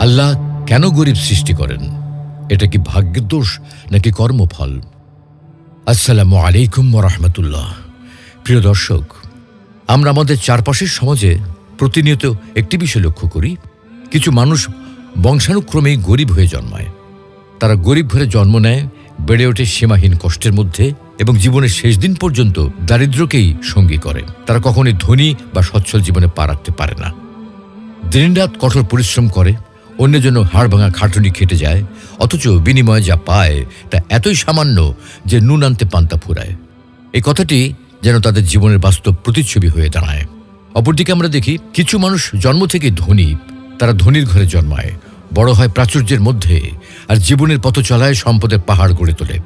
আল্লাহ কেন গরিব সৃষ্টি করেন? এটা কি ভাগ্যের দোষ নাকি কর্মফল? আসসালামু আলাইকুম রহমতুল্লাহ। প্রিয় দর্শক, আমরা আমাদের চারপাশের সমাজে প্রতিনিয়ত একটি বিষয় লক্ষ্য করি, কিছু মানুষ বংশানুক্রমেই গরিব হয়ে জন্মায়। তারা গরিব ঘরে জন্ম নেয়, বেড়ে ওঠে সীমাহীন কষ্টের মধ্যে এবং জীবনের শেষ দিন পর্যন্ত দারিদ্র্যকেই সঙ্গী করে। তারা কখনোই ধনী বা সচ্ছল জীবনে পা রাখতে পারে না। দিনরাত কঠোর পরিশ্রম করে অন্যের জন্য হাড় ভাঙা খাটুনি খেটে যায়, অথচ বিনিময়ে যা পায় তা এতই সামান্য যে নুন আনতে পান্তা ফুরায়। এই কথাটি যেন তাদের জীবনের বাস্তব প্রতিচ্ছবি হয়ে দাঁড়ায়। অপরদিকে আমরা দেখি কিছু মানুষ জন্ম থেকে ধনী, তারা ধনীর ঘরে জন্মায়, বড় হয় প্রাচুর্যের মধ্যে আর জীবনের পথ চলায় সম্পদের পাহাড় গড়ে তোলে।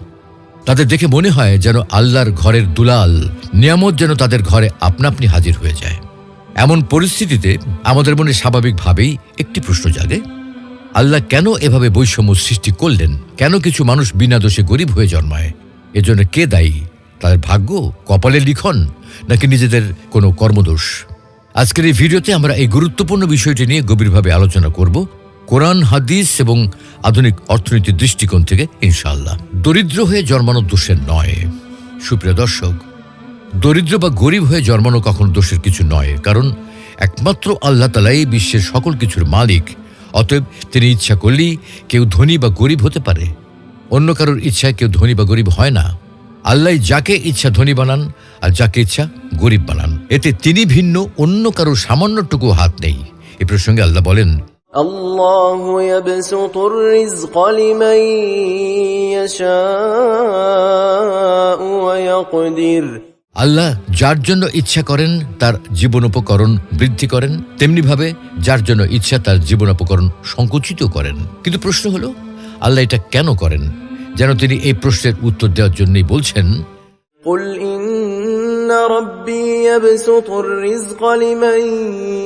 তাদের দেখে মনে হয় যেন আল্লাহর ঘরের দুলাল নিয়ামত যেন তাদের ঘরে আপনা আপনি হাজির হয়ে যায়। এমন পরিস্থিতিতে আমাদের মনে স্বাভাবিকভাবেই একটি প্রশ্ন জাগে আল্লাহ কেন এভাবে বৈষম্য সৃষ্টি করলেন? কেন কিছু মানুষ বিনা দোষে গরিব হয়ে জন্মায়? এজন্য কে দায়ী? তাদের ভাগ্য? কপালের লিখন? নাকি নিজেদের কোনো কর্মদোষ? আজকের এই ভিডিওতে আমরা এই গুরুত্বপূর্ণ বিষয়টি নিয়ে গভীরভাবে আলোচনা করব, কোরআন, হাদিস এবং আধুনিক অর্থনীতির দৃষ্টিকোণ থেকে ইনশাল্লাহ দরিদ্র হয়ে জন্মানো দোষের নয়। সুপ্রিয় দর্শক, দরিদ্র বা গরিব হয়ে জন্মানো কখনো দোষের কিছু নয়, কারণ একমাত্র আল্লাহ তালাই বিশ্বের সকল কিছুর মালিক। অতএব তিনি ইচ্ছা করলেই কেউ ধনী বা গরিব হতে পারে অন্য কারোর ইচ্ছায় কেউ ধনী বা গরিব হয় না আল্লাহ যাকে ইচ্ছা ধনী বানান আর যাকে ইচ্ছা গরিব বানান এতে তিনি ভিন্ন অন্য কারোর সামান্যটুকু হাত নেই এ প্রসঙ্গে আল্লাহ বলেন الله يبسط الرزق لمن يشاء ويقدر আল্লাহ যার জন্য ইচ্ছা করেন তার জীবনোপকরণ বৃদ্ধি করেন তেমনিভাবে যার জন্য ইচ্ছা তার জীবনোপকরণ সংকুচিত করেন কিন্তু প্রশ্ন হলো আল্লাহ এটা কেন করেন যেন তিনি এই প্রশ্নের উত্তর দেওয়ার জন্যই বলছেন قل إن ربي يبسط الرزق لمن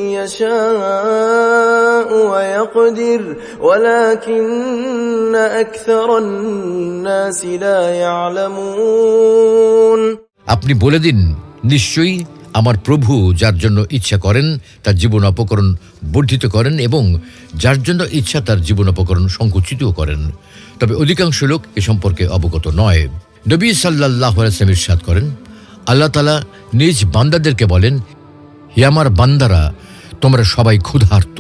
يشاء ويقدر ولكن أكثر الناس لا يعلمون আপনি বলে দিন, নিশ্চয়ই আমার প্রভু যার জন্য ইচ্ছা করেন, তার জীবন অপকরণ বর্ধিত করেন এবং যার জন্য ইচ্ছা তার জীবন অপকরণ সংকুচিত করেন। তবে অধিকাংশ লোক এ সম্পর্কে অবগত নয়। নবী সাল্লাহ আলাইসলাম ইরশাদ করেন, আল্লাহ তালা নিজ বান্দাদেরকে বলেন, হে আমার বান্দারা, তোমরা সবাই ক্ষুধার্ত।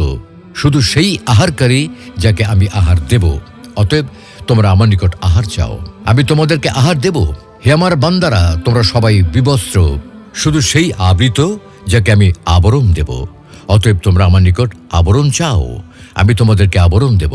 শুধু সেই আহারকারী যাকে আমি আহার দেব, অতএব তোমরা আমার নিকট আহার চাও। আমি তোমাদেরকে আহার দেব। হে আমার বান্দারা, তোমরা সবাই বিবস্ত্র। শুধু সেই আবৃত যাকে আমি আবরণ দেব। অতএব তোমরা আমার নিকট আবরণ চাও, আমি তোমাদেরকে আবরণ দেব।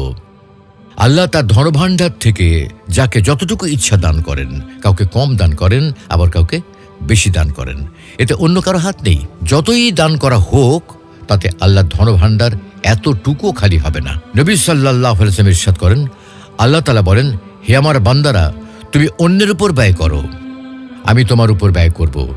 আল্লাহ তার ধনভাণ্ডার থেকে যাকে যতটুকু ইচ্ছা দান করেন, কাউকে কম দান করেন, আবার কাউকে বেশি দান করেন। এতে অন্য কারও হাত নেই। যতই দান করা হোক, তাতে আল্লাহ ধনভাণ্ডার এতটুকু খালি হবে না। নবী সাল্লাহ আলসালাম ইরশাদ করেন, আল্লাহ তালা বলেন, হে আমার বান্দারা তুমি অন্যের উপর ব্যয় করো। আমি তোমার উপর ব্যয় করব।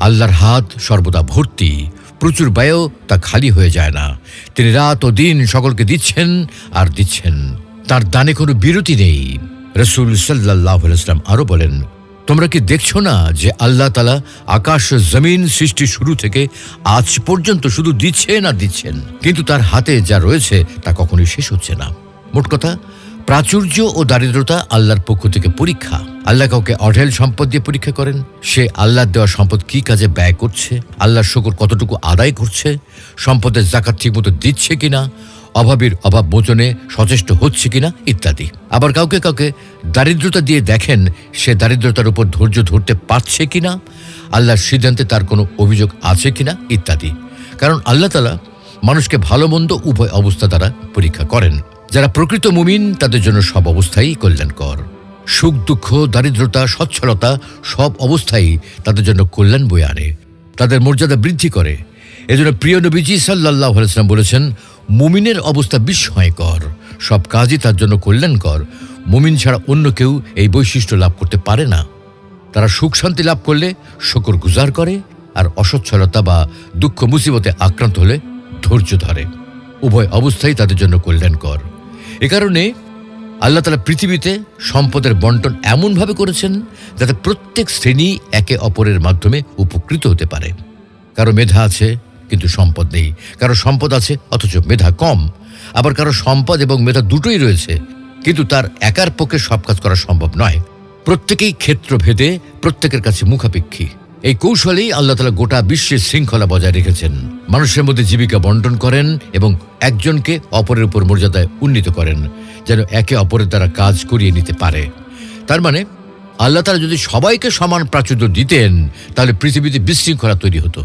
আল্লাহর হাত সর্বদা ভর্তি, প্রচুর ব্যয়ও তা খালি হয়ে যায় না। তিনি রাত ও দিন সকলকে দিচ্ছেন আর দিচ্ছেন। তার দানে কোনো বিরতি নেই। রসুল সাল্লাহ ইসলাম আরও বলেন, তোমরা কি দেখছ না যে আল্লাহ তালা আকাশ জমিন সৃষ্টি শুরু থেকে আজ পর্যন্ত শুধু দিচ্ছেন আর দিচ্ছেন? কিন্তু তার হাতে যা রয়েছে তা কখনোই শেষ হচ্ছে না। মোট কথা প্রাচুর্য ও দারিদ্রতা আল্লাহর পক্ষ থেকে পরীক্ষা। আল্লাহ কাউকে অঢেল সম্পদ দিয়ে পরীক্ষা করেন। সে আল্লাহর দেওয়া সম্পদ কি কাজে ব্যয় করছে? আল্লাহর শকর কতটুকু আদায় করছে? সম্পদের জাকাত ঠিকমতো দিচ্ছে কিনা? অভাবের অভাব মোচনে সচেষ্ট হচ্ছে কিনা? ইত্যাদি। আবার কাউকে কাউকে দারিদ্রতা দিয়ে দেখেন, সে দারিদ্রতার উপর ধৈর্য ধরতে পারছে কিনা? আল্লাহর সিদ্ধান্তে তার কোনো অভিযোগ আছে কিনা? ইত্যাদি। কারণ আল্লাহ তালা মানুষকে ভালো মন্দ উভয় অবস্থা দ্বারা পরীক্ষা করেন। যারা প্রকৃত মুমিন, তাদের জন্য সব অবস্থাই কল্যাণকর। সুখ, দুঃখ, দারিদ্রতা, সচ্ছলতা, সব অবস্থাই তাদের জন্য কল্যাণ বয়ে আনে। তাদের মর্যাদা বৃদ্ধি করে। এজন্য প্রিয় নবীজি সাল্লাহ আলাইসলাম বলেছেন, মুমিনের অবস্থা বিস্ময়কর। সব কাজই তার জন্য কল্যাণকর। মুমিন ছাড়া অন্য কেউ এই বৈশিষ্ট্য লাভ করতে পারে না। তারা সুখ শান্তি লাভ করলে শকর গুজার করে আর অসচ্ছলতা বা দুঃখ, মুসিবতে আক্রান্ত হলে ধৈর্য ধরে। উভয় অবস্থাই তাদের জন্য কল্যাণকর। এ কারণে আল্লাহ তালা পৃথিবীতে সম্পদের বন্টন এমনভাবে করেছেন যাতে প্রত্যেক শ্রেণি একে অপরের মাধ্যমে উপকৃত হতে পারে। কারও মেধা আছে, কিন্তু সম্পদ নেই। কারও সম্পদ আছে, অথচ মেধা কম। আবার কারও সম্পদ এবং মেধা দুটোই রয়েছে, কিন্তু তার একার পক্ষে সব কাজ করা সম্ভব নয়। প্রত্যেকেই ক্ষেত্রভেদে, প্রত্যেকের কাছে মুখাপেক্ষী। এই কৌশলেই আল্লাহ তালা গোটা বিশ্বের শৃঙ্খলা বজায় রেখেছেন। মানুষের মধ্যে জীবিকা বন্টন করেন এবং একজনকে অপরের উপর মর্যাদায় উন্নীত করেন, যেন একে অপরের দ্বারা কাজ করিয়ে নিতে পারে। তার মানে আল্লাহ তালা যদি সবাইকে সমান প্রাচুর্য দিতেন, তাহলে পৃথিবীতে বিশৃঙ্খলা তৈরি হতো।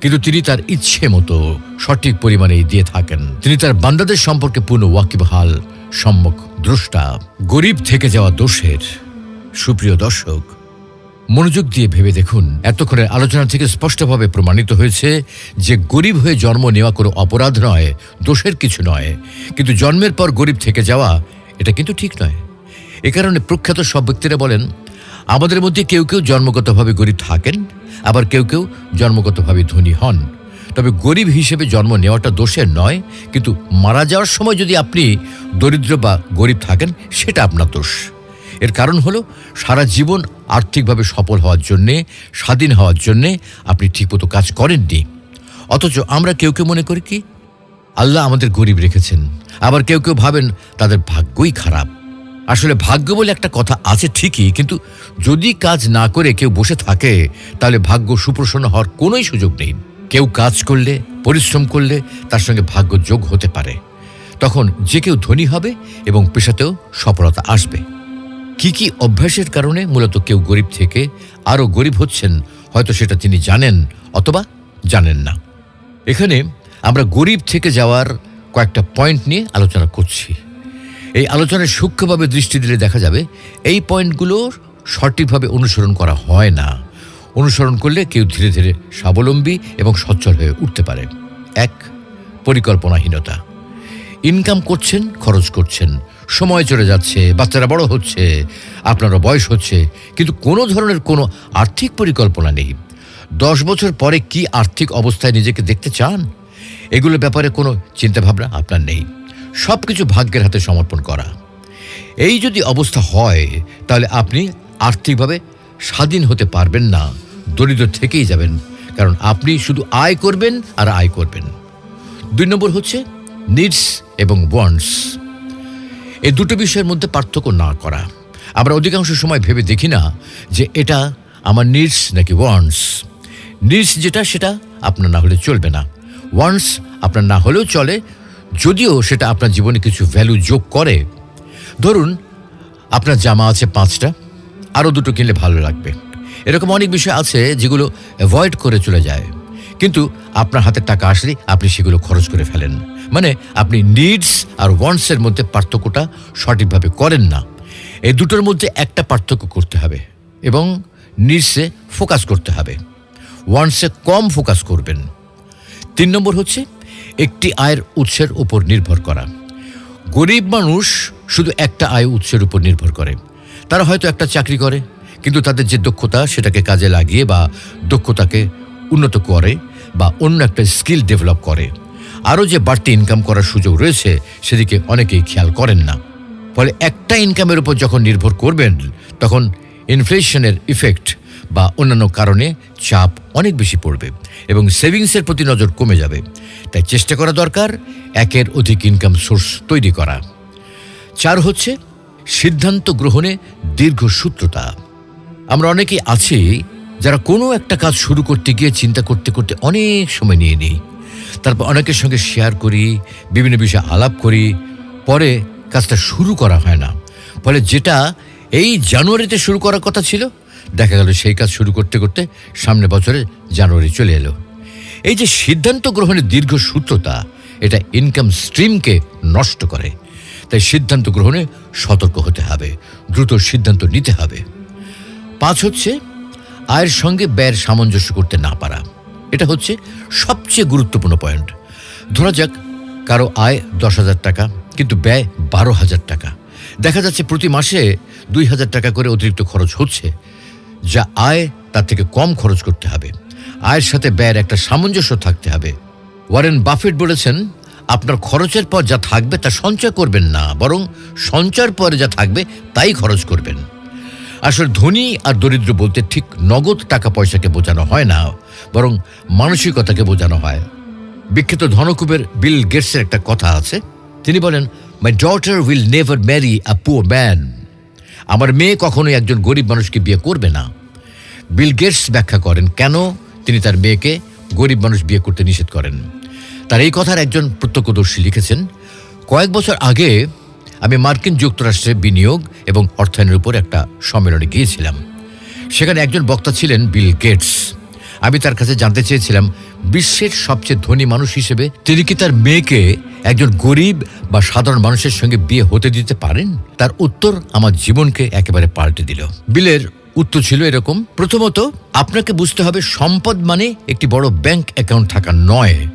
কিন্তু তিনি তার ইচ্ছে মতো সঠিক পরিমাণেই দিয়ে থাকেন। তিনি তার বান্দাদের সম্পর্কে পূর্ণ ওয়াকিবহাল সম্মুখ দ্রষ্টা। গরিব থেকে যাওয়া দোষের। সুপ্রিয় দর্শক, মনোযোগ দিয়ে ভেবে দেখুন, এতক্ষণের আলোচনা থেকে স্পষ্টভাবে প্রমাণিত হয়েছে যে গরিব হয়ে জন্ম নেওয়া কোনো অপরাধ নয়, দোষের কিছু নয়। কিন্তু জন্মের পর গরিব থেকে যাওয়া, এটা কিন্তু ঠিক নয়। এ কারণে প্রখ্যাত সব ব্যক্তিরা বলেন আমাদের মধ্যে কেউ কেউ জন্মগতভাবে গরিব থাকেন, আবার কেউ কেউ জন্মগতভাবে ধনী হন। তবে গরিব হিসেবে জন্ম নেওয়াটা দোষের নয়, কিন্তু মারা যাওয়ার সময় যদি আপনি দরিদ্র বা গরিব থাকেন, সেটা আপনার দোষ। এর কারণ হলো, সারা জীবন আর্থিকভাবে সফল হওয়ার জন্যে, স্বাধীন হওয়ার জন্যে আপনি ঠিকমতো কাজ করেননি। অথচ আমরা কেউ কেউ মনে করি কি, আল্লাহ আমাদের গরিব রেখেছেন, আবার কেউ কেউ ভাবেন তাদের ভাগ্যই খারাপ। আসলে ভাগ্য বলে একটা কথা আছে ঠিকই, কিন্তু যদি কাজ না করে কেউ বসে থাকে, তাহলে ভাগ্য সুপ্রসন্ন হওয়ার কোনোই সুযোগ নেই। কেউ কাজ করলে, পরিশ্রম করলে তার সঙ্গে ভাগ্য যোগ হতে পারে। তখন যে কেউ ধনী হবে এবং পেশাতেও সফলতা আসবে। কি কি অভ্যাসের কারণে মূলত কেউ গরিব থেকে আরও গরিব হচ্ছেন, হয়তো সেটা তিনি জানেন অথবা জানেন না। এখানে আমরা গরিব থেকে যাওয়ার কয়েকটা পয়েন্ট নিয়ে আলোচনা করছি। এই আলোচনায় সূক্ষ্মভাবে দৃষ্টি দিলে দেখা যাবে এই পয়েন্টগুলোর সঠিকভাবে অনুসরণ করা হয় না। অনুসরণ করলে কেউ ধীরে ধীরে স্বাবলম্বী এবং সচ্ছল হয়ে উঠতে পারে। এক, পরিকল্পনাহীনতা। ইনকাম করছেন, খরচ করছেন, সময় চলে যাচ্ছে, বাচ্চারা বড় হচ্ছে, আপনারও বয়স হচ্ছে, কিন্তু কোনো ধরনের কোনো আর্থিক পরিকল্পনা নেই। দশ বছর পরে কি আর্থিক অবস্থায় নিজেকে দেখতে চান? এগুলোর ব্যাপারে কোনো চিন্তাভাবনা আপনার নেই। সব কিছু ভাগ্যের হাতে সমর্পণ করা। এই যদি অবস্থা হয়, তাহলে আপনি আর্থিকভাবে স্বাধীন হতে পারবেন না, দরিদ্র থেকেই যাবেন, কারণ আপনি শুধু আয় করবেন আর আয় করবেন। দুই নম্বর হচ্ছে নিডস এবং ওয়ান্টস এই দুটো বিষয়ের মধ্যে পার্থক্য না করা। আমরা অধিকাংশ সময় ভেবে দেখি না যে এটা আমার নিডস নাকি ওয়ান্টস নিডস যেটা, সেটা আপনার না হলে চলবে না। ওয়ান্টস আপনার না হলেও চলে যদিও সেটা আপনার জীবনে কিছু ভ্যালু যোগ করে, ধরুন আপনার জামা আছে পাঁচটা আরও দুটো কিনলে ভালো লাগবে। এরকম অনেক বিষয় আছে যেগুলো অ্যাভয়েড করে চলে যায়। কিন্তু আপনার হাতে টাকা আসলে আপনি সেগুলো খরচ করে ফেলেন। মানে আপনি নিডস আর ওয়ান্টসের মধ্যে পার্থক্যটা সঠিকভাবে করেন না। এই দুটোর মধ্যে একটা পার্থক্য করতে হবে এবং নিডসে ফোকাস করতে হবে। ওয়ান্টসে কম ফোকাস করবেন। তিন নম্বর হচ্ছে একটি আয়ের উৎসের উপর নির্ভর করা। গরিব মানুষ শুধু একটা আয় উৎসের উপর নির্ভর করে। তারা হয়তো একটা চাকরি করে, কিন্তু তাদের যে দক্ষতা, সেটাকে কাজে লাগিয়ে বা দক্ষতাকে উন্নত করে বা অন্য একটা স্কিল ডেভেলপ করে। আরও যে বাড়তি ইনকাম করার সুযোগ রয়েছে, সেদিকে অনেকেই খেয়াল করেন না। ফলে একটা ইনকামের উপর যখন নির্ভর করবেন, তখন ইনফ্লেশনের ইফেক্ট বা অন্যান্য কারণে চাপ অনেক বেশি পড়বে এবং সেভিংসের প্রতি নজর কমে যাবে। তাই চেষ্টা করা দরকার একের অধিক ইনকাম সোর্স তৈরি করা। চার হচ্ছে সিদ্ধান্ত গ্রহণে দীর্ঘসূত্রতা আমরা অনেকেই আছি যারা কোনো একটা কাজ শুরু করতে গিয়ে চিন্তা করতে করতে অনেক সময় নিয়ে নিই। তারপর অনেকের সঙ্গে শেয়ার করি, বিভিন্ন বিষয়ে আলাপ করি, পরে কাজটা শুরু করা হয় না। ফলে যেটা এই জানুয়ারিতে শুরু করার কথা ছিল। দেখা গেল সেই কাজ শুরু করতে করতে সামনে বছরে জানুয়ারি চলে এলো। এই যে সিদ্ধান্ত গ্রহণের দীর্ঘ সূত্রতা, এটা ইনকাম স্ট্রিমকে নষ্ট করে। তাই সিদ্ধান্ত গ্রহণে সতর্ক হতে হবে, দ্রুত সিদ্ধান্ত নিতে হবে। পাঁচ হচ্ছে, আয়ের সঙ্গে ব্যয়ের সামঞ্জস্য করতে না পারা। এটা হচ্ছে সবচেয়ে গুরুত্বপূর্ণ পয়েন্ট। ধরা যাক, কারও আয় দশ হাজার টাকা, কিন্তু ব্যয় বারো হাজার টাকা। দেখা যাচ্ছে প্রতি মাসে দুই হাজার টাকা করে অতিরিক্ত খরচ হচ্ছে, যা আয় তার থেকে কম খরচ করতে হবে। আয়ের সাথে ব্যয়ের একটা সামঞ্জস্য থাকতে হবে। ওয়ারেন বাফেট বলেছেন, আপনার খরচের পর যা থাকবে তা সঞ্চয় করবেন না, বরং সঞ্চয়ের পরে যা থাকবে তাই খরচ করবেন। আসলে ধনী আর দরিদ্র বলতে ঠিক নগদ টাকা পয়সাকে বোঝানো হয় না, বরং মানসিকতাকে বোঝানো হয়। বিখ্যাত ধনকুবের বিল গেটসের একটা কথা আছে। তিনি বলেন my daughter will never marry a poor man আমার মেয়ে কখনোই একজন গরিব মানুষকে বিয়ে করবে না। বিল গেটস ব্যাখ্যা করেন, কেন? তিনি তার মেয়েকে গরিব মানুষ বিয়ে করতে নিষেধ করেন। তার এই কথার একজন প্রত্যক্ষদর্শী লিখেছেন, কয়েক বছর আগে আমি মার্কিন যুক্তরাষ্ট্রে বিনিয়োগ এবং অর্থায়নের উপর একটা সম্মেলনে গিয়েছিলাম। সেখানে একজন বক্তা ছিলেন বিল গেটস আমি তার কাছে জানতে চেয়েছিলাম, বিশ্বের সবচেয়ে ধনী মানুষ হিসেবে তিনি কি তার মেয়েকে একজন গরিব বা সাধারণ মানুষের সঙ্গে বিয়ে হতে দিতে পারেন? তার উত্তর আমার জীবনকে একেবারে পাল্টে দিল। বিলের উত্তর ছিল এরকম, প্রথমত, আপনাকে বুঝতে হবে সম্পদ মানে একটি বড় ব্যাংক অ্যাকাউন্ট থাকা নয়।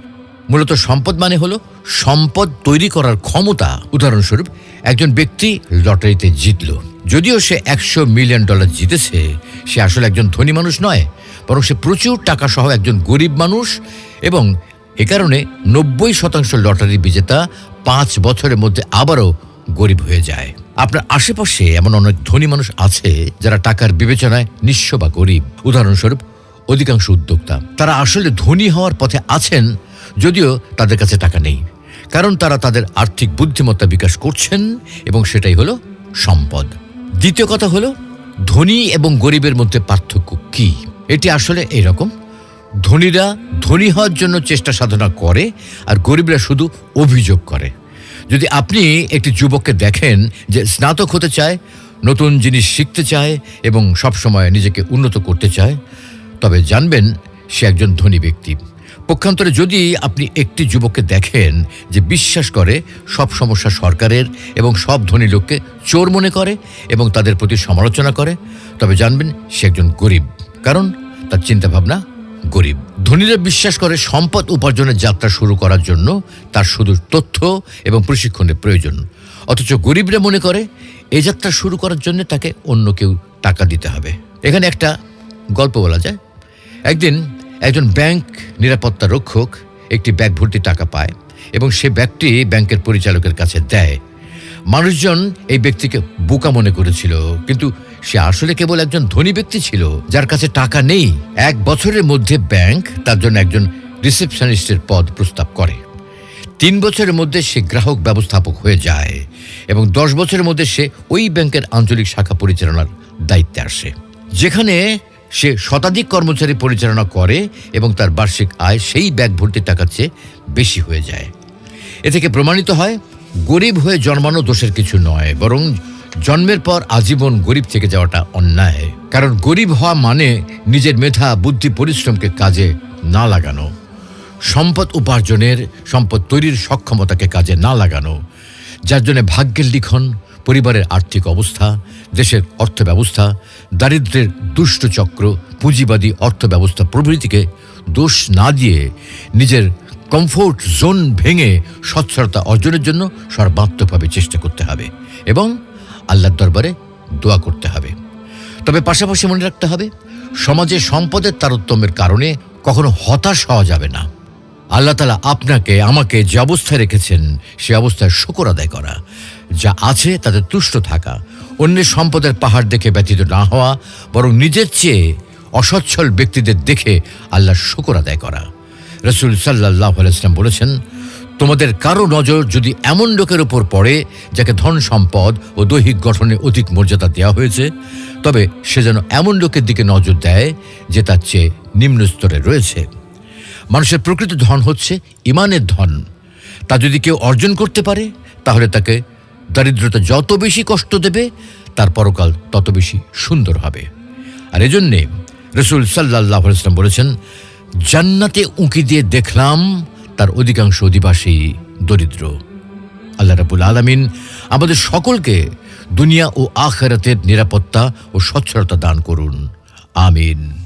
মূলত সম্পদ মানে হলো সম্পদ তৈরি করার ক্ষমতা। উদাহরণস্বরূপ, একজন ব্যক্তি লটারিতে জিতল। যদিও সে একশো মিলিয়ন ডলার জিতেছে, সে আসলে একজন ধনী মানুষ নয় বরং সে প্রচুর টাকা সহ একজন গরিব মানুষ এবং এ কারণে নব্বই শতাংশ লটারি বিজেতা পাঁচ বছরের মধ্যে আবারও গরিব হয়ে যায়। আপনার আশেপাশে এমন অনেক ধনী মানুষ আছে যারা টাকার বিবেচনায় নিঃস্ব বা গরিব। উদাহরণস্বরূপ অধিকাংশ উদ্যোক্তা। তারা আসলে ধনী হওয়ার পথে আছেন যদিও তাদের কাছে টাকা নেই। কারণ তারা তাদের আর্থিক বুদ্ধিমত্তা বিকাশ করছেন এবং সেটাই হলো সম্পদ। দ্বিতীয় কথা হলো ধনী এবং গরিবের মধ্যে পার্থক্য কি? এটি আসলে এরকম। ধনীরা ধনী হওয়ার জন্য চেষ্টা সাধনা করে আর গরিবরা শুধু অভিযোগ করে। যদি আপনি একটি যুবককে দেখেন যে স্নাতক হতে চায়, নতুন জিনিস শিখতে চায় এবং সবসময় নিজেকে উন্নত করতে চায়, তবে জানবেন সে একজন ধনী ব্যক্তি। পক্ষান্তরে যদি আপনি একটি যুবককে দেখেন যে বিশ্বাস করে সব সমস্যা সরকারের এবং সব ধনী লোককে চোর মনে করে এবং তাদের প্রতি সমালোচনা করে, তবে জানবেন সে একজন গরিব। কারণ তার চিন্তাভাবনা গরিব। ধনীরা বিশ্বাস করে সম্পদ উপার্জনের যাত্রা শুরু করার জন্য তার শুধু তথ্য এবং প্রশিক্ষণের প্রয়োজন। অথচ গরিবরা মনে করে এই যাত্রা শুরু করার জন্য তাকে অন্য কেউ টাকা দিতে হবে। এখানে একটা গল্প বলা যায়। একদিন একজন ব্যাংক নিরাপত্তা রক্ষক একটি ব্যাগ ভর্তি টাকা পায় এবং সে ব্যাগটি ব্যাংকের পরিচালকের কাছে দেয়। মানুষজন এই ব্যক্তিকে বোকা মনে করেছিল, কিন্তু সে আসলে কেবল একজন ধনী ব্যক্তি ছিল, যার কাছে টাকা নেই। এক বছরের মধ্যে ব্যাংক তার জন্য একজন রিসেপশনিস্টের পদ প্রস্তাব করে। তিন বছরের মধ্যে সে গ্রাহক ব্যবস্থাপক হয়ে যায় এবং দশ বছরের মধ্যে সে ওই ব্যাংকের আঞ্চলিক শাখা পরিচালনার দায়িত্বে আসে, যেখানে সে শতাধিক কর্মচারী পরিচালনা করে এবং তার বার্ষিক আয় সেই ব্যাগ ভর্তি টাকার চেয়ে বেশি হয়ে যায়। এ থেকে প্রমাণিত হয়, গরিব হয়ে জন্মানো দোষের কিছু নয়, বরং জন্মের পর আজীবন গরিব থেকে যাওয়াটা অন্যায়। কারণ গরিব হওয়া মানে নিজের মেধা, বুদ্ধি, পরিশ্রমকে কাজে না লাগানো। সম্পদ উপার্জনের, সম্পদ তৈরির সক্ষমতাকে কাজে না লাগানো। যার জন্য ভাগ্যের লিখন, পরিবারের আর্থিক অবস্থা, দেশের অর্থব্যবস্থা দারিদ্র্যের দুষ্ট চক্র, পুঁজিবাদী অর্থব্যবস্থা প্রভৃতিকে দোষ না দিয়ে নিজের কমফোর্ট জোন ভেঙে স্বচ্ছলতা অর্জনের জন্য সর্বাত্মকভাবে চেষ্টা করতে হবে। এবং আল্লাহর দরবারে দোয়া করতে হবে। তবে পাশাপাশি মনে রাখতে হবে, সমাজে সম্পদের তারতম্যের কারণে কখনো হতাশ হওয়া যাবে না। আল্লাহ তালা আপনাকে আমাকে যে অবস্থায় রেখেছেন, সে অবস্থায় শুকর আদায় করা। যা আছে তাতে তুষ্ট থাকা, অন্যের সম্পদের পাহাড় দেখে ব্যতীত না হওয়া, বরং নিজের চেয়ে অসচ্ছল ব্যক্তিদের দেখে আল্লাহর শুকর আদায় করা। রসুল সাল্লাহ আলাইসলাম বলেছেন তোমাদের কারও নজর যদি এমন লোকের ওপর পড়ে, যাকে ধন সম্পদ ও দৈহিক গঠনে অধিক মর্যাদা দেওয়া হয়েছে, তবে সে যেন এমন লোকের দিকে নজর দেয় যে তার চেয়ে নিম্ন স্তরে রয়েছে। মানুষের প্রকৃত ধন হচ্ছে ইমানের ধন। তা যদি কেউ অর্জন করতে পারে, তাহলে তাকে দারিদ্রতা যত বেশি কষ্ট দেবে, তার পরকাল তত বেশি সুন্দর হবে। আর এজন্যে রসুল সাল্লাহ ইসলাম বলেছেন, জান্নাতে উঁকি দিয়ে দেখলাম তার অধিকাংশ অধিবাসী দরিদ্র। আল্লাহ রাবুল আলমিন আমাদের সকলকে দুনিয়া ও আখেরাতের নিরাপত্তা ও স্বচ্ছলতা দান করুন। আমিন।